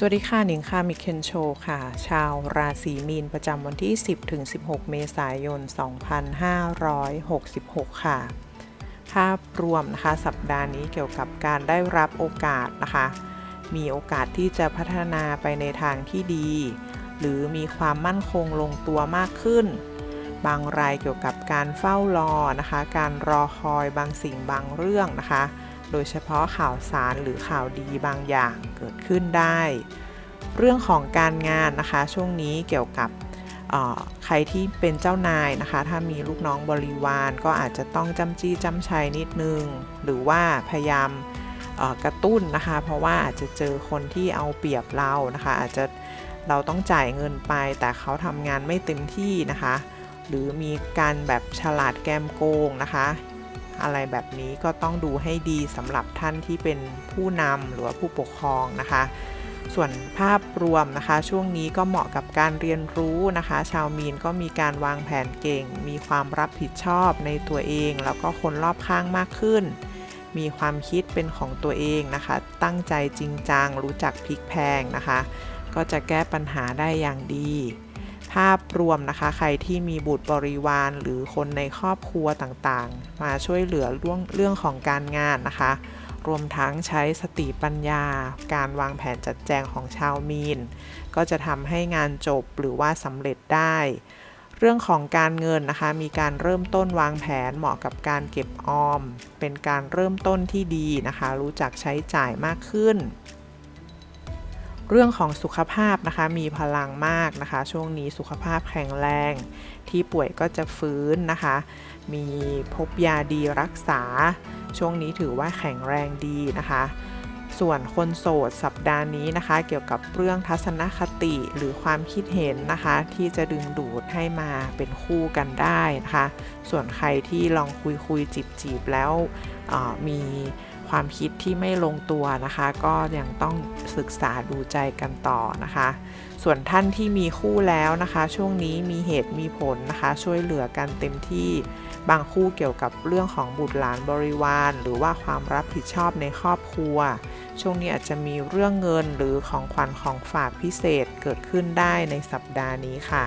สวัสดีค่ะ หนิงค่ะ มิเคนโชค่ะ ชาวราศีมีนประจำวันที่ 10 ถึง 16 เมษายน 2566 ค่ะ ภาพรวมนะคะ สัปดาห์นี้เกี่ยวกับการได้รับโอกาสนะคะ มีโอกาสที่จะพัฒนาไปในทางที่ดี หรือมีความมั่นคงลงตัวมากขึ้น บางรายเกี่ยวกับการเฝ้ารอนะคะ การรอคอยบางสิ่งบางเรื่องนะคะ โดยเฉพาะข่าวสารหรือข่าวดีบางอย่างเกิดขึ้นได้ เรื่องของการงานนะคะช่วงนี้เกี่ยวกับใครที่เป็นเจ้านายนะคะ ถ้ามีลูกน้องบริวารก็อาจจะต้องจำจี้จำชัยนิดนึง หรือว่าพยายามกระตุ้นนะคะ เพราะว่าอาจจะเจอคนที่เอาเปรียบเรานะคะ อาจจะเราต้องจ่ายเงินไป แต่เขาทำงานไม่เต็มที่นะคะ หรือมีการแบบฉลาดแกมโกงนะคะ อะไรแบบนี้ก็ต้องดูให้ดีสำหรับท่านที่เป็นผู้นำหรือว่าผู้ปกครองนะคะ ส่วนภาพรวมนะคะ ช่วงนี้ก็เหมาะกับการเรียนรู้นะคะ ชาวมีนก็มีการวางแผนเก่ง มีความรับผิดชอบในตัวเอง แล้วก็คนรอบข้างมากขึ้น มีความคิดเป็นของตัวเองนะคะ ตั้งใจจริงจังรู้จักพลิกแพงนะคะ ก็จะแก้ปัญหาได้อย่างดี ภาพรวมนะคะ ใครที่มีบุตรบริวารหรือคนในครอบครัวต่างๆ มาช่วยเหลือเรื่องเรื่องของการงานนะคะ รวมทั้งใช้สติปัญญา การวางแผนจัดแจงของชาวมีน ก็จะทำให้งานจบหรือว่าสำเร็จได้ เรื่องของการเงินนะคะ มีการเริ่มต้นวางแผนเหมาะกับการเก็บออม เป็นการเริ่มต้นที่ดีนะคะ รู้จักใช้จ่ายมากขึ้น เรื่องของสุขภาพนะคะมีพลังมากนะคะ ช่วงนี้สุขภาพแข็งแรง ที่ป่วยก็จะฟื้นนะคะ มีพบยาดีรักษา ช่วงนี้ถือว่าแข็งแรงดีนะคะ ส่วนคนโสดสัปดาห์นี้นะคะ เกี่ยวกับเรื่องทัศนคติหรือความคิดเห็นนะคะ ที่จะดึงดูดให้มาเป็นคู่กันได้นะคะ ส่วนใครที่ลองคุยคุยจีบจีบแล้วมี ความคิดที่ไม่ลงตัวนะคะ ก็ยังต้องศึกษาดูใจกันต่อนะคะ ส่วนท่านที่มีคู่แล้วนะคะ ช่วงนี้มีเหตุมีผลนะคะ ช่วยเหลือกันเต็มที่บางคู่เกี่ยวกับเรื่องของบุตรหลานบริวาร หรือว่าความรับผิดชอบในครอบครัว ช่วงนี้อาจจะมีเรื่องเงินหรือของขวัญของฝากพิเศษเกิดขึ้นได้ในสัปดาห์นี้ค่ะ